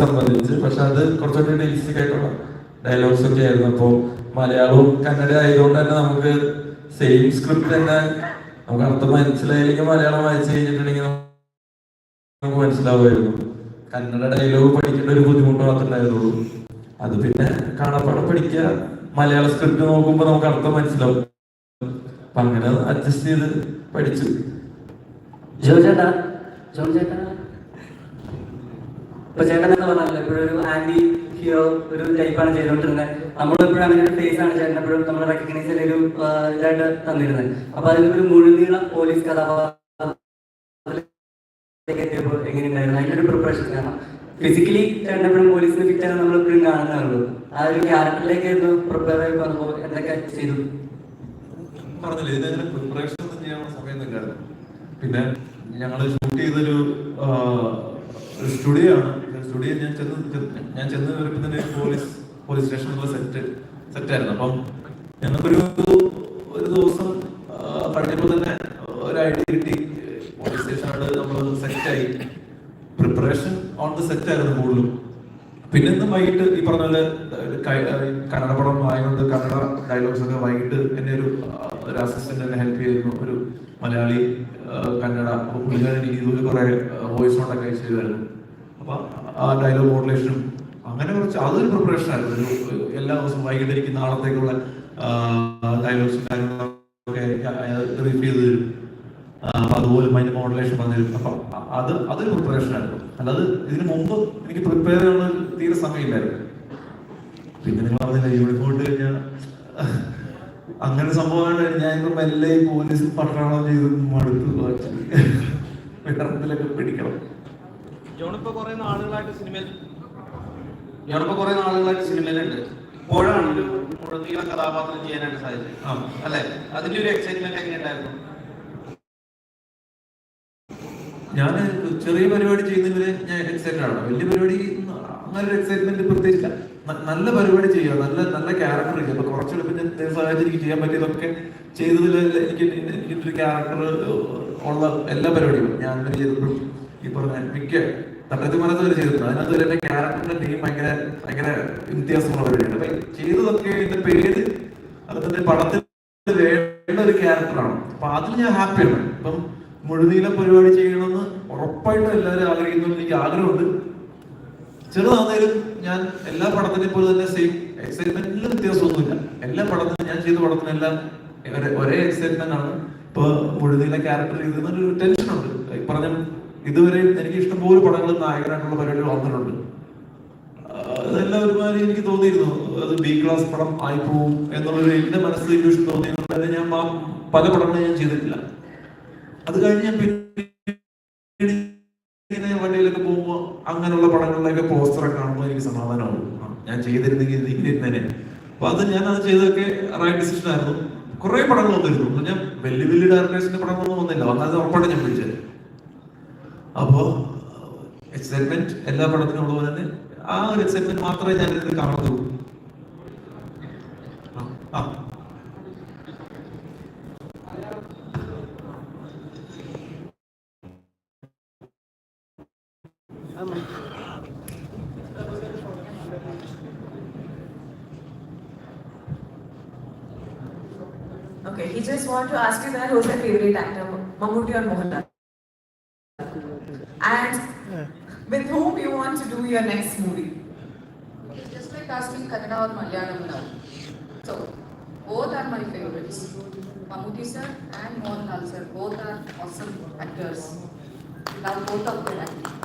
സംബന്ധിച്ച് പക്ഷെ അത് കുറച്ചുകൂടി റിയലിസ്റ്റിക് ആയിട്ടുള്ള ഡയലോഗ്സ് ഒക്കെ ആയിരുന്നു. അപ്പോൾ മലയാളവും കന്നഡ ആയതുകൊണ്ട് തന്നെ നമുക്ക് സെയിം സ്ക്രിപ്റ്റ് തന്നെ നമുക്ക് അർത്ഥം മനസ്സിലായില്ലെങ്കിൽ മലയാളം വായിച്ചു കഴിഞ്ഞിട്ടുണ്ടെങ്കിൽ നമുക്ക് മനസ്സിലാവുമായിരുന്നു. കന്നഡ ഡയലോഗ് പഠിക്കേണ്ട ഒരു ബുദ്ധിമുട്ട് മാത്രമേ ഉണ്ടായിരുന്നുള്ളൂ. അത് പിന്നെ കാണാപ്പാടം പഠിക്കുക മലയാള സ്ക്രിപ്റ്റ് നോക്കുമ്പോൾ നമുക്ക് അർത്ഥം മനസ്സിലാവും. അപ്പൊ അങ്ങനെ അഡ്ജസ്റ്റ് ചെയ്ത് പഠിച്ചു. ജോ ചേട്ടാ ജോൺ ചേട്ടാ. ഇപ്പൊ ചേട്ടൻ എന്ന് പറഞ്ഞാൽ എപ്പോഴും ഒരു ആന്റി ഹീറോ ഒരു ടൈപ്പാണ് ചെയ്തുകൊണ്ടിരുന്നത് നമ്മളെപ്പോഴും അങ്ങനെ ഒരു ഫേസ് ആണ് ചേട്ടൻ എപ്പോഴും നമ്മൾ റെക്കഗ്നൈസ് ചെയ്ത ഒരു ഇതായിട്ട് തന്നിരുന്നത് അപ്പൊ ഒരു മുഴുനീള പോലീസ് കഥാപാത്രത്തിലേക്ക് എങ്ങനെയുണ്ടായിരുന്നു? അതിന്റെ ഒരു പ്രിപ്പറേഷൻ കാരണം. ഫിസിക്കലി ചേട്ടൻ എപ്പോഴും പോലീസിന് ഫിറ്റ് ആണ് നമ്മൾ എപ്പോഴും കാണുന്നേ ആ ഒരു ക്യാരക്ടറിലേക്ക് പ്രിപ്പയർ ആയി വന്നപ്പോൾ എന്തൊക്കെ ചെയ്തു? പറഞ്ഞില്ലേ പിന്നെ ഞങ്ങൾ ഷൂട്ട് ചെയ്തൊരു സ്റ്റുഡിയോ ആണ്. സ്റ്റുഡിയോ ഞാൻ ചെന്ന് ഞാൻ ചെന്ന് വരുമ്പോൾ തന്നെ പോലീസ് പോലീസ് സ്റ്റേഷനിലുള്ള സെറ്റ് സെറ്റായിരുന്നു. അപ്പം ഞങ്ങൾക്കൊരു ഒരു ദിവസം പഠിക്കുമ്പോൾ തന്നെ ഒരു ഐഡിയ കിട്ടി. പോലീസ് സ്റ്റേഷനാണ് നമ്മൾ സെറ്റായി. പ്രിപ്പറേഷൻ ഓൺ ദ സെറ്റ് ആയിരുന്നു കൂടുതലും. പിന്നെ ഇന്ന് വൈകിട്ട് ഈ പറഞ്ഞ പോലെ കന്നഡ പടം ആയതുകൊണ്ട് കന്നഡ ഡയലോഗ്സ് ഒക്കെ വൈകിട്ട് എന്നെ ഒരു ഒരു അസിസ്റ്റന്റ് എന്നെ ഹെൽപ്പ് ചെയ്തിരുന്നു. ഒരു മലയാളി കന്നഡ പുള്ളിക്കാരൻ എനിക്ക് ഇതുപോലെ കുറെ വോയിസ് നോട്ടൊക്കെ അയച്ചു തരുമായിരുന്നു. അപ്പൊ ഡയലോഗ് മോഡുലേഷനും അങ്ങനെ കുറച്ച് അതൊരു പ്രിപ്പറേഷൻ ആയിരുന്നു. എല്ലാ ദിവസവും വൈകിട്ട് എനിക്ക് നാളത്തേക്കുള്ള ഡയലോഗ്സും കാര്യങ്ങളൊക്കെ റീഫ് ചെയ്ത് തരും. അതുപോലെ അതിന്റെ മോഡുലേഷൻ വന്നിരുന്നു അപ്പൊ അത് അതൊരു പ്രിപ്പറേഷൻ ആയിരുന്നു. അല്ലാതെ ഇതിന് മുമ്പ് എനിക്ക് പ്രിപ്പയർ ചെയ്യാനുള്ള തീരെ സമയമില്ലായിരുന്നു. പിന്നെ നിങ്ങൾ പറഞ്ഞില്ല യൂണിഫോം ഇട്ട് കഴിഞ്ഞാൽ അങ്ങനെ സംഭവമാണ് ഞാൻ ഇപ്പൊ മെല്ലെ പോലീസും പട്ടാളം ചെയ്ത് മടുത്തു. വിടർത്തിലൊക്കെ പിടിക്കണം. ജോണിപ്പോ കുറെ നാളുകളായിട്ട് സിനിമയിൽ ജോണിപ്പോ കുറെ നാളുകളായിട്ട് സിനിമയിലുണ്ട്. ഇപ്പോഴാണ് ഒരു മുഴുനീള കഥാപാത്രം ചെയ്യാനായിട്ട് സാധിച്ചത്. അല്ലെ? അതിന്റെ ഒരു എക്സൈറ്റ്മെന്റ് എങ്ങനെയുണ്ടായിരുന്നു? ഞാൻ ചെറിയ പരിപാടി ചെയ്യുന്നവര് ഞാൻ എക്സൈറ്റഡ് ആണ്. വലിയ പരിപാടി അങ്ങനെ ഒരു എക്സൈറ്റ്മെന്റ് പ്രത്യേകിച്ച് ന- നല്ല പരിപാടി ചെയ്യുക. നല്ല നല്ല ക്യാരക്ടർ ചെയ്യുക അപ്പൊ ദൈവം സഹായിച്ച് എനിക്ക് ചെയ്യാൻ പറ്റിയതൊക്കെ ചെയ്തതിൽ എനിക്ക് എനിക്കൊരു ക്യാരക്ടർ ഉള്ള എല്ലാ പരിപാടികളും ഞാൻ അങ്ങനെ ചെയ്തപ്പോഴും ഈ പറഞ്ഞ മിക്ക തട്ടത്തി മനസ്സ് വരെ ചെയ്തിട്ടുണ്ട്. അതിനകത്ത് വരെ എന്റെ ക്യാരക്ടറിന്റെ ടീം ഭയങ്കര ഭയങ്കര വ്യത്യാസമുള്ള പരിപാടിയാണ് ചെയ്തതൊക്കെ ഇതിന്റെ പേര് അതിന്റെ പടത്തിൽ വേണ്ട ഒരു ക്യാരക്ടറാണ് അപ്പൊ അതിൽ ഞാൻ ഹാപ്പിയാണ് ഇപ്പം മുഴുനീള പരിപാടി ചെയ്യണമെന്ന് ഉറപ്പായിട്ടും എല്ലാവരും ആഗ്രഹിക്കുന്നു എനിക്ക് ആഗ്രഹമുണ്ട്. ചെറുതാന്നേലും ഞാൻ എല്ലാ പടത്തിനെ പോലെ തന്നെ സെയിം എക്സൈറ്റ്മെന്റിൽ വ്യത്യാസമൊന്നുമില്ല. എല്ലാ പടത്തിനും ഞാൻ ചെയ്ത പടത്തിനെല്ലാം ഒരേ- ഒരേ എക്സൈറ്റ്മെന്റ് ആണ്. ഇപ്പൊ മുഴുനീള ക്യാരക്ടർ ചെയ്തെന്നൊരു ടെൻഷൻ ഉണ്ട്. പറഞ്ഞ ഇതുവരെ എനിക്ക് ഇഷ്ടംപോലെ പടങ്ങൾ നായകനായിട്ടുള്ള പരിപാടികൾ വന്നിട്ടുണ്ട്. അതെല്ലാം ഒരുമാതിരി എനിക്ക് തോന്നിയിരുന്നു. അത് ബി ക്ലാസ് പടം ആയി പോവും എന്നുള്ളൊരു എന്റെ മനസ്സിൽ ഇല്യൂഷൻ അത് ഞാൻ പല പടങ്ങളും ഞാൻ ചെയ്തിട്ടില്ല. അത് കഴിഞ്ഞ് പിന്നെ വണ്ടിയിലൊക്കെ പോകുമ്പോൾ അങ്ങനെയുള്ള പടങ്ങളിലൊക്കെ പോസ്റ്ററൊക്കെ കാണുമ്പോൾ എനിക്ക് സമാധാനമാവും. ആ, ഞാൻ ചെയ്തിരുന്നെങ്കിൽ ഇങ്ങനെ അപ്പൊ അത് ഞാൻ അത് ചെയ്തതൊക്കെ റൈറ്റ് ഡിസിഷൻ ആയിരുന്നു. കുറെ പടങ്ങൾ വന്നിരുന്നു. ഞാൻ വലിയ വലിയ ഡയറക്ടേഴ്സിന്റെ പടങ്ങളൊന്നും വന്നില്ല. വന്നാൽ ഉറപ്പായിട്ട് ഞാൻ പിടിച്ചത് അപ്പോ എക്സൈറ്റ്മെന്റ് എല്ലാ പടത്തിനും ഉള്ളതുപോലെ തന്നെ ആ ഒരു എക്സൈറ്റ്മെന്റ് മാത്രമേ ഞാൻ ഇത് കാണത്തുള്ളൂ Okay, he just want to ask you that who's your favorite actor, Mammootty or Mohanlal? you want to do your next movie? It's just like asking Kannada or Malayalam now. So, both are my favorites. Mammootty sir and Mohanlal sir, both are awesome actors. Love both of their acting.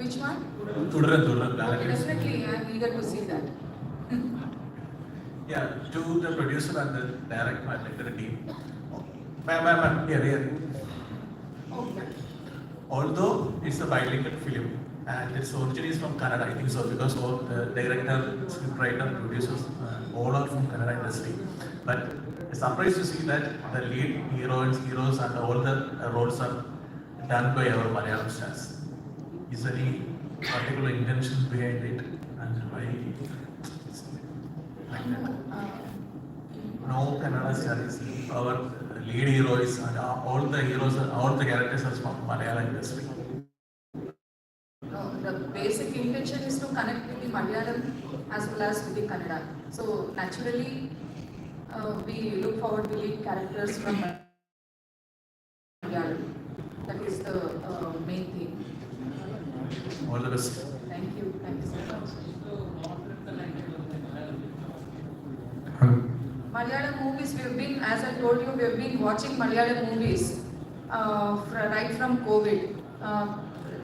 Which one? തുടരാൻ തുടരാൻ Okay, directors definitely, I'm eager to see that. Yeah, to the producer and the director and like the team. Ma'am, ma'am, ma'am, here, here. Although it's a bilingual film and its origin is from Canada, I think so, because all the director, scriptwriter, producers, uh, all are from Kannada industry. But it's surprised to see that the lead heroines, heroes, and all the roles are done by our Malayalam stars. Is there any particular intention behind it and why? Like that? Uh, No Kannada stars, our lead heroes and uh, all the heroes, all the characters from Malayalam industry. No, the basic intention is to connect with the Malayalam as well as with the Kannada. So naturally, uh, we look forward to lead characters from Malayalam. That is the uh, main thing. All the best. Thank you, thank you so much. Malayalam movies, we have been, as I told you, we have been watching Malayalam movies uh, right from COVID. Uh,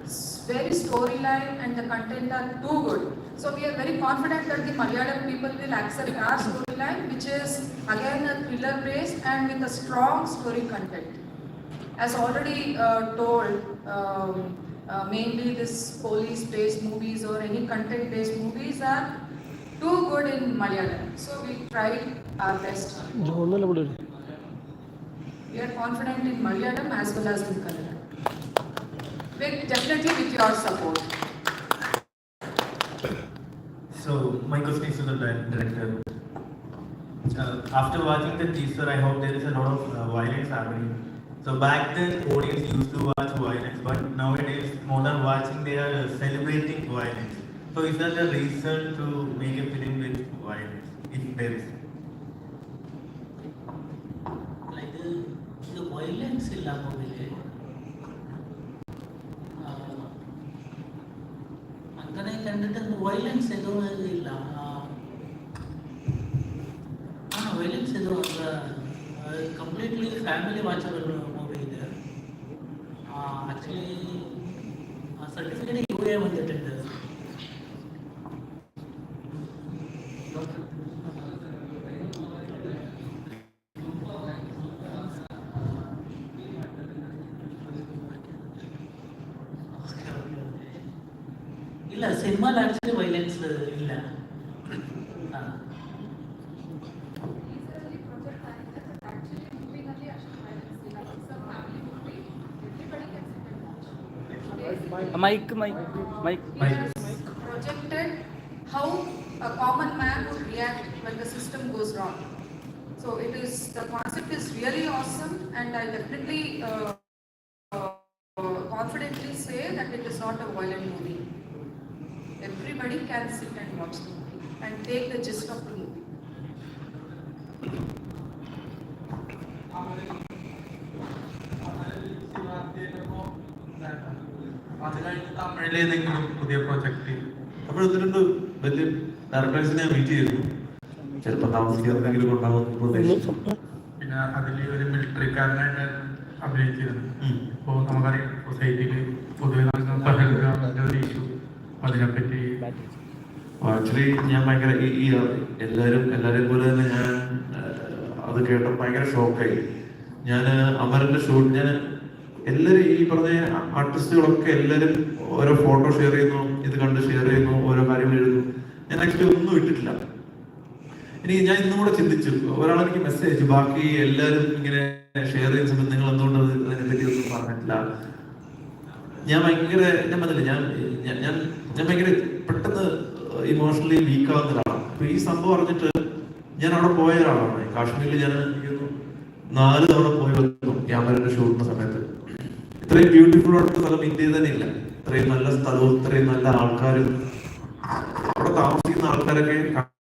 it's very storyline and the content are too good. So we are very confident that the Malayalam people will accept our storyline, which is again a thriller based and with a strong story content. As already uh, told, um, uh, mainly this police-based movies or any content-based movies are too good in Malayalam. So we tried our best. We are confident in Malayalam as well as in Kannada. With definitely with your support. So my question is to the director. Uh, after watching the teaser, I hope there is a lot of uh, violence happening. So back then, audience used to watch violence, but nowadays, more than watching, they are uh, celebrating violence. So is that a reason to make a film with violence, if there is? അങ്ങനെ കണ്ടിട്ട് violence ഏതോ ഇല്ല ആ, ആ violence ഏതോ completely family watchable movie ഇത് actually certificate U A വന്നിട്ടുണ്ട് ഇല്ല ಇಲ್ಲ ಸಿನಿಮಾಲ್ ಆಕ್ಚುಲಿ ವೈಲೆನ್ಸ್ ಇಲ್ಲ Mike, Mike, Mike, Projected how a common man would react when the system goes wrong. So it is the concept is really awesome, and I definitely uh, uh, confidently say that it is not a violent movie. Everybody can sit and watch the movie and take the gist of the movie. അത് കഴിഞ്ഞ് തമിഴിൽ ഏതെങ്കിലും പുതിയ project അപ്പോൾ രണ്ട് വലിയ ഡയറക്ടേഴ്സിനെ meet ചെയ്തു ചിലപ്പോൾ താമസിക്കാതെങ്കിലും പ്രതീക്ഷിച്ചു പിന്നെ അതിൽ ഒരു മിലിറ്ററിക്കാരനായിട്ട് അഭിനയിച്ചിരുന്നു ഇപ്പോൾ നമുക്കറിയാം സൊസൈറ്റിയിൽ പൊതുവെ നടക്കുന്ന ഒരു ഇഷ്യൂ അതിനെപ്പറ്റി ആക്ച്വലി ഞാൻ ഭയങ്കര ഈ എല്ലാവരും എല്ലാവരെയും പോലെ തന്നെ ഞാൻ അത് കേട്ടപ്പോൾ ഭയങ്കര ഷോക്കായി. ഞാൻ അമരന്റെ ഷൂട്ട് ഞാൻ എല്ലാവരും ഈ പറഞ്ഞ ആർട്ടിസ്റ്റുകളൊക്കെ എല്ലാവരും ഓരോ ഫോട്ടോ ഷെയർ ചെയ്യുന്നു ഇത് കണ്ട് ഷെയർ ചെയ്യുന്നു ഓരോ കാര്യങ്ങൾ എഴുതുന്നു. ഞാൻ ആക്ച്വലി ഒന്നും ഇട്ടിട്ടില്ല. ഇനി ഞാൻ ഇന്നും കൂടെ ചിന്തിച്ചു ഒരാൾ എനിക്ക് മെസ്സേജ് ബാക്കി എല്ലാവരും ഇങ്ങനെ ഷെയർ ചെയ്യുന്ന സമയത്ത് നിങ്ങൾ എന്തുകൊണ്ട് അത് അതിനെപ്പറ്റി ഒന്നും പറഞ്ഞിട്ടില്ല? ഞാൻ ഭയങ്കര ഞാൻ പറഞ്ഞില്ല ഞാൻ ഞാൻ- ഞാൻ ഭയങ്കര പെട്ടെന്ന് ഇമോഷണലി വീക്കാവുന്ന ഒരാളാണ്. അപ്പൊ ഈ സംഭവം അറിഞ്ഞിട്ട് ഞാൻ അവിടെ പോയ ഒരാളാണ്. കാശ്മീരിൽ ഞാൻ നാല് തവണ പോയി വന്നു ക്യാമറയുടെ ഷൂട്ടിന്റെ സമയത്ത്. ഇത്രയും ബ്യൂട്ടിഫുൾ ആയിട്ടുള്ള സ്ഥലം ഇന്ത്യയിൽ തന്നെ ഇല്ല. ഇത്രയും നല്ല സ്ഥലവും ഇത്രയും നല്ല ആൾക്കാരും. അവിടെ താമസിക്കുന്ന ആൾക്കാരൊക്കെ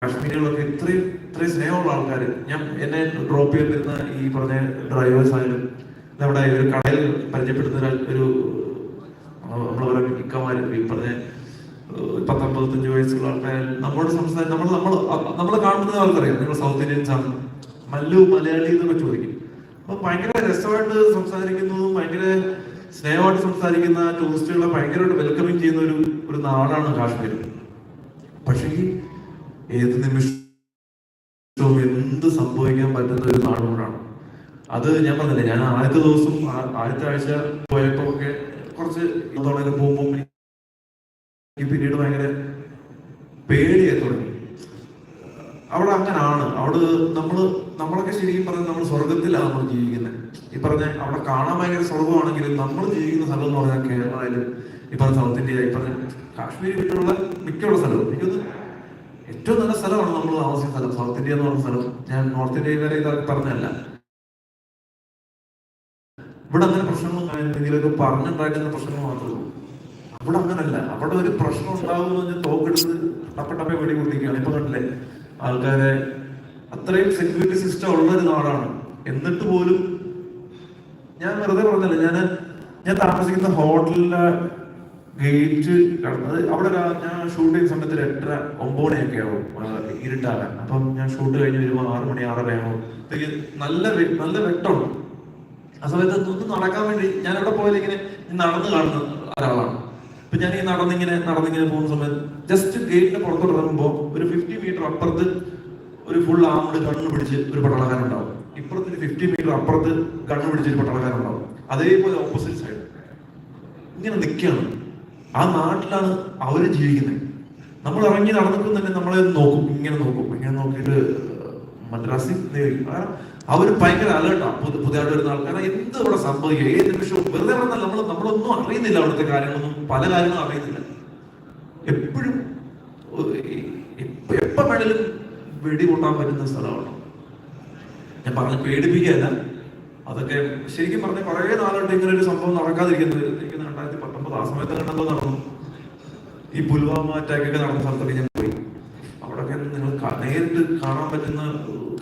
കാശ്മീരികളൊക്കെ ഇത്രയും ഇത്രയും സ്നേഹമുള്ള ആൾക്കാർ ഞാൻ എന്നെ ഡ്രോപ്പ് ചെയ്തിരുന്ന ഈ പറഞ്ഞ ഡ്രൈവേഴ്സ് ആയാലും നമ്മുടെ ഒരു കടയിൽ പരിചയപ്പെടുന്ന ഒരു നമ്മൾ ഇക്കമാര് ഈ പറഞ്ഞ പത്തൊമ്പത്തഞ്ച് വയസ്സുള്ള ആൾക്കാർ നമ്മളോട് സംസാരം നമ്മൾ നമ്മൾ നമ്മൾ കാണുന്നത് അവർക്കറിയാം. നിങ്ങൾ സൗത്ത് ഇന്ത്യൻസ് ആണ്. മല്ലു മലയാളി എന്നൊക്കെ ചോദിക്കും. അപ്പൊ ഭയങ്കര രസമായിട്ട് സംസാരിക്കുന്നതും ഭയങ്കര സ്നേഹമായിട്ട് സംസാരിക്കുന്ന ടൂറിസ്റ്റുകളെ ഭയങ്കരമായിട്ട് വെൽക്കമിങ് ചെയ്യുന്ന ഒരു ഒരു നാടാണ് കാശ്മീർ. പക്ഷേ ഏത് നിമിഷവും എന്ത് സംഭവിക്കാൻ പറ്റുന്ന ഒരു നാടുകൂടാണ് അത് ഞാൻ പറഞ്ഞില്ലേ ഞാൻ ആദ്യത്തെ ദിവസം ആദ്യത്തെ ആഴ്ച പോയപ്പോ ഒക്കെ കുറച്ച് തുടങ്ങി പോകുമ്പോൾ എനിക്ക് പിന്നീട് ഭയങ്കര പേടിയായി തുടങ്ങി. അവിടെ അങ്ങനാണ്. അവിടെ നമ്മൾ നമ്മളൊക്കെ ശരിക്കും പറഞ്ഞാൽ നമ്മൾ സ്വർഗത്തിലാണ് നമ്മൾ ജീവിക്കുന്നത് ഈ പറഞ്ഞ അവിടെ കാണാൻ ഭയങ്കര സ്വർഗമാണെങ്കിലും നമ്മൾ ജീവിക്കുന്ന സ്ഥലം എന്ന് പറഞ്ഞാൽ കേരളമായാലും ഈ പറഞ്ഞ സൗത്ത് ഇന്ത്യ ഈ പറഞ്ഞ കാശ്മീർ വിട്ടുള്ള മിക്കുള്ള സ്ഥലവും. എനിക്കത് ഏറ്റവും നല്ല സ്ഥലമാണ് നമ്മൾ താമസിക്കുന്ന സ്ഥലം. സൗത്ത് ഇന്ത്യ എന്ന് പറഞ്ഞ സ്ഥലം. ഞാൻ നോർത്ത് ഇന്ത്യ വരെ ഇതൊക്കെ പറഞ്ഞല്ല ഇവിടെ അങ്ങനെ പ്രശ്നങ്ങളൊന്നും എന്തെങ്കിലുമൊക്കെ പറഞ്ഞുണ്ടാക്കുന്ന പ്രശ്നങ്ങൾ മാത്രമേ ഉള്ളൂ. അവിടെ അങ്ങനല്ല. അവിടെ ഒരു പ്രശ്നം ഉണ്ടാകുമെന്ന് പറഞ്ഞാൽ തോക്കെടുത്ത് ടപ്പട്ടപ്പെ വെടി പൊട്ടിക്കുകയാണ്. ഇപ്പൊ കണ്ടില്ലേ? ആൾക്കാരെ അത്രയും സെക്യൂരിറ്റി സിസ്റ്റം ഉള്ള ഒരു നാടാണ്. എന്നിട്ട് പോലും ഞാൻ വെറുതെ പറഞ്ഞല്ല. ഞാൻ ഞാൻ താമസിക്കുന്ന ഹോട്ടലിലെ ഗേറ്റ് കടന്നത് അവിടെ ഞാൻ ഷൂട്ട് ചെയ്യുന്ന സമയത്ത് എട്ടര ഒമ്പത് ആവും ഇരുട്ടാകാൻ. അപ്പം ഞാൻ ഷൂട്ട് കഴിഞ്ഞ് വരുമ്പോൾ ആറ് മണി ആറര ആവും. നല്ല നല്ല വെട്ടമുണ്ട് ആ സമയത്ത് ഒന്ന് നടക്കാൻ വേണ്ടി ഞാൻ എവിടെ പോയാലും ഇങ്ങനെ നടന്ന് കാണുന്ന ഒരാളാണ്. അപ്പൊ ഞാൻ ഈ നടന്നിങ്ങനെ നടന്നിങ്ങനെ പോകുന്ന സമയത്ത് ജസ്റ്റ് ഗേറ്റിന് പുറത്തോട്ട് ഇറങ്ങുമ്പോൾ ഒരു ഫിഫ്റ്റി മീറ്റർ അപ്പുറത്ത് ഒരു ഫുൾ ആമോട് കണ്ണ് പിടിച്ച് ഒരു പട്ടാളക്കാരൻ ഉണ്ടാവും ഇപ്പുറത്ത് ഒരു ഫിഫ്റ്റി മീറ്റർ അപ്പുറത്ത് കണ്ണ് പിടിച്ച് ഒരു പട്ടാളക്കാരൻ ഉണ്ടാവും അതേപോലെ ഓപ്പോസിറ്റ് സൈഡ് ഇങ്ങനെ നിൽക്കുകയാണ്. ആ നാട്ടിലാണ് അവർ ജീവിക്കുന്നത്. നമ്മൾ ഇറങ്ങി നടന്നിട്ടും തന്നെ നമ്മളെ നോക്കും. ഇങ്ങനെ നോക്കും. ഇങ്ങനെ നോക്കിയിട്ട് മദ്രാസിൽ അവർ ഭയങ്കര അലേർട്ടാണ് പുതിയതായിട്ട് വരുന്ന ആൾക്കാരെ എന്ത് ഇവിടെ സംഭവിക്കുക ഏത് നിമിഷവും വെറുതെ പറഞ്ഞാൽ നമ്മൾ നമ്മളൊന്നും അറിയുന്നില്ല അവിടുത്തെ കാര്യങ്ങളൊന്നും. പല കാര്യങ്ങളും അറിയുന്നില്ല. എപ്പോഴും എപ്പോ വേണേലും വെടി പൊട്ടാൻ പറ്റുന്ന സ്ഥലമാണ്. ഞാൻ പറഞ്ഞ് പേടിപ്പിക്കുകയല്ല. അതൊക്കെ ശരിക്കും പറഞ്ഞ കുറേ നാളുണ്ട് ഇങ്ങനെ ഒരു സംഭവം നടക്കാതിരിക്കുന്നത് രണ്ടായിരത്തി പത്തൊമ്പത് ആ സമയത്ത് കണ്ടപ്പോൾ നടന്നു. ഈ പുൽവാമ അറ്റാക്കൊക്കെ നടന്ന സ്ഥലത്തൊക്കെ ഞാൻ പോയി. അവിടെയൊക്കെ നിങ്ങൾ നേരിട്ട് കാണാൻ പറ്റുന്ന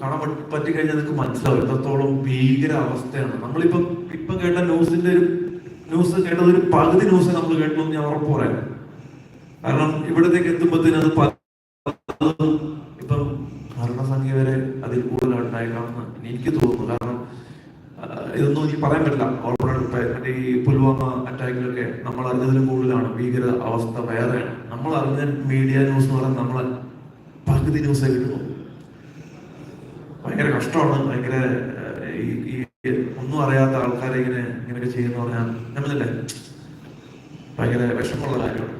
കാണാൻ പറ്റി കഴിഞ്ഞാൽ നിങ്ങൾക്ക് മനസ്സിലാവും. എത്രത്തോളം ഭീകര അവസ്ഥയാണ് നമ്മളിപ്പം ഇപ്പം കേട്ട ന്യൂസിന്റെ ഒരു ന്യൂസ് കേട്ടത് ഒരു പകുതി ന്യൂസ് നമ്മൾ കേട്ടു എന്ന് ഞാൻ ഉറപ്പ് പറയാം. കാരണം ഇവിടത്തേക്ക് എത്തുമ്പോഴത്തേനും അത് ഇപ്പം മരണസംഖ്യ വരെ അതിൽ കൂടുതൽ ഉണ്ടായേക്കാമെന്ന് എനിക്ക് തോന്നുന്നു. കാരണം ഇതൊന്നും എനിക്ക് പറയാൻ പറ്റില്ല. മറ്റേ ഈ പുൽവാമ അറ്റാക്കിലൊക്കെ നമ്മൾ അറിഞ്ഞതിലും കൂടുതലാണ് ഭീകര അവസ്ഥ വേറെയാണ്. നമ്മൾ അറിഞ്ഞ മീഡിയ ന്യൂസ് എന്ന് പറഞ്ഞാൽ നമ്മളെ പകുതി ന്യൂസേ കിട്ടുന്നു ഭയങ്കര കഷ്ടമാണ്. ഭയങ്കര ഈ ഒന്നും അറിയാത്ത ആൾക്കാരെ ഇങ്ങനെ ഇങ്ങനെയൊക്കെ ചെയ്യുന്ന പറഞ്ഞാൽ നമ്മളല്ലേ? ഭയങ്കര വിഷമമുള്ള കാര്യമാണ്.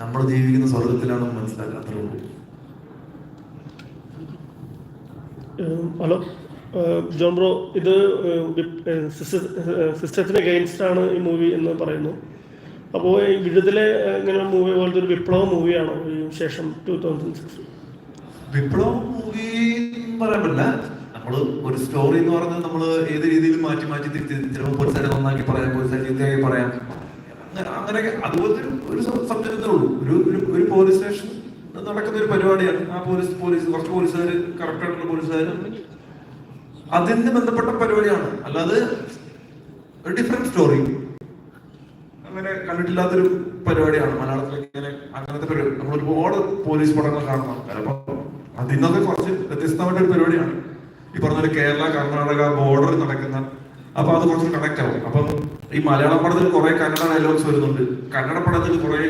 നമ്മൾ ജീവിക്കുന്ന സ്വർഗത്തിലാണെന്ന് മനസ്സിലാക്കാത്തേ ഉള്ളൂ. ഹലോ. ജോൺ ബ്രോ ഇത് സിസ്റ്റത്തിന് അഗെയിൻസ്റ്റ് ആണ് ഈ മൂവി എന്ന് പറയുന്നു. അപ്പോൾ ഈ വിഴുതിലെ ഇങ്ങനെ മൂവി പോലത്തെ ഒരു വിപ്ലവ മൂവിയാണോ ശേഷം ടൂ തൗസൻഡ് സിക്സ് വിപ്ലവ മൂവി പറയാൻ പറ്റില്ല. നമ്മൾ ഒരു സ്റ്റോറി എന്ന് പറഞ്ഞാൽ നമ്മൾ ഏത് രീതിയിൽ മാറ്റി മാറ്റി തിരിച്ച് ചിലപ്പോൾ നന്നാക്കി പറയാം പോലീസ് ചീത്തയായി പറയാം. അങ്ങനെ അങ്ങനെയൊക്കെ അതുപോലത്തെ ഒരു- സബ്ജക്റ്റ് ഉള്ളൂ. ഒരു ഒരു- പോലീസ് സ്റ്റേഷൻ നടക്കുന്ന ഒരു പരിപാടിയാണ്. ആ പോലീസ് പോലീസ് കുറച്ച് പോലീസുകാർ കറക്റ്റ് ആയിട്ടുള്ള പോലീസുകാർ അതിന് ബന്ധപ്പെട്ട പരിപാടിയാണ്. അല്ലാതെ ഒരു ഡിഫറെന്റ് സ്റ്റോറി അങ്ങനെ കണ്ടിട്ടില്ലാത്തൊരു പരിപാടിയാണ്. മലയാളത്തിൽ ഇങ്ങനെ അങ്ങനത്തെ പരിപാടി. നമ്മൾ ഒരുപാട് പോലീസ് പടങ്ങൾ കാണണം. ആൾക്കാർ അപ്പൊ അതിൽ നിന്നൊക്കെ കുറച്ച് വ്യത്യസ്തമായിട്ട് ഒരു പരിപാടിയാണ്. ഈ പറഞ്ഞ കേരള കർണാടക ബോർഡർ നടക്കുന്ന അപ്പൊ അത് കുറച്ച് കണക്ട് ആവും. അപ്പം ഈ മലയാളം പടത്തിൽ കുറെ കന്നഡ ഡയലോഗ്സ് വരുന്നുണ്ട്. കന്നഡ പടത്തിൽ കുറെ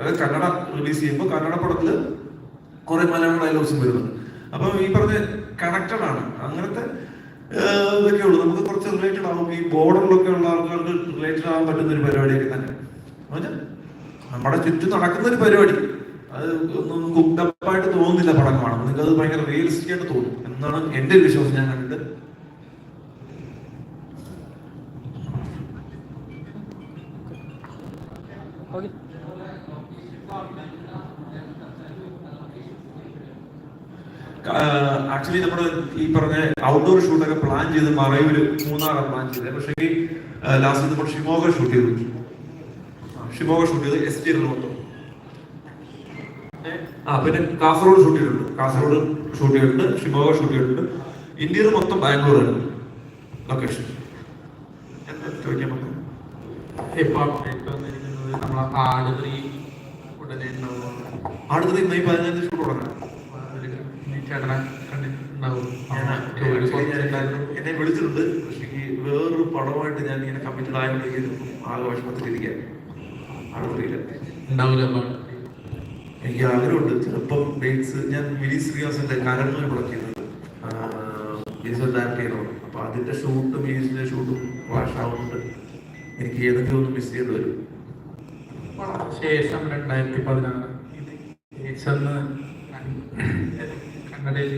അതായത് കന്നഡ റിലീസ് ചെയ്യുമ്പോൾ കന്നഡ പടത്തിൽ കുറെ മലയാളം ഡയലോഗ്സും വരുന്നുണ്ട്. അപ്പം ഈ പറഞ്ഞ കണക്റ്റഡ് ആണ്. അങ്ങനത്തെ ഇതൊക്കെ ഉള്ളൂ. നമുക്ക് കുറച്ച് റിലേറ്റഡ് ആവും. ഈ ബോർഡറിലൊക്കെ ഉള്ള ആൾക്കാർക്ക് റിലേറ്റഡ് ആവാൻ പറ്റുന്ന ഒരു പരിപാടിയൊക്കെ തന്നെ. നമ്മുടെ ചുറ്റും നടക്കുന്ന ഒരു പരിപാടി. അത് ഒന്നും കുക്ഡപ്പായിട്ട് തോന്നുന്നില്ല പടം കാണുമ്പോൾ നിങ്ങൾക്ക് അത് ഭയങ്കര റിയലിസ്റ്റിക് ആയിട്ട് തോന്നും. എന്നാണ് എന്റെ ഒരു വിശ്വാസം ഞാൻ കണ്ടിട്ട്. ആക്ച്വലി നമ്മുടെ ഈ പറഞ്ഞ ഔട്ട്ഡോർ ഷൂട്ടൊക്കെ പ്ലാൻ ചെയ്ത് മറയൂര് മൂന്നാറാണ് പ്ലാൻ ചെയ്തത്. പക്ഷേ ലാസ്റ്റ് നമ്മൾ ഷിമോഗ ഷൂട്ട് ചെയ്തു. ഷിമോഗ ഷൂട്ട് ചെയ്ത് എസ് ടി മൊത്തം ആ പിന്നെ കാസർഗോഡ് ഷൂട്ട് ചെയ്തിട്ടുണ്ട്. കാസർഗോഡ് ഷൂട്ട് ചെയ്തിട്ടുണ്ട് ഷിമോഗ ഷൂട്ട് ചെയ്തിട്ടുണ്ട്. ഇന്ത്യയിൽ മൊത്തം ബാംഗ്ലൂരാണ് ലൊക്കേഷൻ എന്താ ചോദിക്കാൻ പറ്റും ഇപ്പൊ update വന്നിരിക്കുന്നത് നമ്മളെ ആട് ഉടനെ മെയ് പതിനഞ്ച് ഷൂട്ട് തുടങ്ങാം. ചേട്ടനെ കണ്ടിട്ടുണ്ടാവും. എന്നെ വിളിച്ചിട്ടുണ്ട്. പക്ഷേ വേറൊരു പടമായിട്ട് ഞാൻ ഇങ്ങനെ കമ്മിറ്റഡ് ആയിരുന്നു ആകെ വിഷമത്തിലിരിക്കാൻ അടുത്തില്ല ഉണ്ടാവില്ല. എനിക്ക് ആഗ്രഹമുണ്ട്. ചിലപ്പം ഡേറ്റ്സ് ഞാൻ വിനി ശ്രീനിവാസന്റെ കരങ്ങൾ മുടക്കിയത് ബീസൽ ഡയറക്ട് ചെയ്യണം അപ്പൊ അതിന്റെ ഷൂട്ടും മിനിസിന്റെ ഷൂട്ടും ക്ലാഷ് ആവുന്നുണ്ട് എനിക്ക് ഏതെങ്കിലും ഒന്ന് മിസ് ചെയ്യേണ്ടി വരും? ശേഷം രണ്ടായിരത്തി പതിനാറ് കന്നഡയിൽ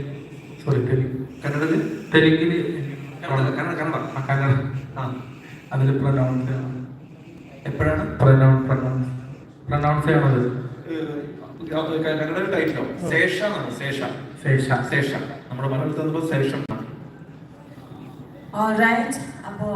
സോറി തെലുങ്ക് കന്നഡയിൽ? തെലുങ്കിൽ കന്നഡ ആ അതിൽ പ്രൊനൗൺസ് എപ്പോഴാണ്? പ്രൊനൗൺ പ്രൊനൗൺസ് പ്രൊനൗൺസ് ചെയ്യണത്? കന്നഡ ടൈറ്റിലോ ശേഷ ശേഷ. ശേഷ. ശേഷ. നമ്മുടെ മലയാളത്തിൽ ശേഷം. അപ്പോൾ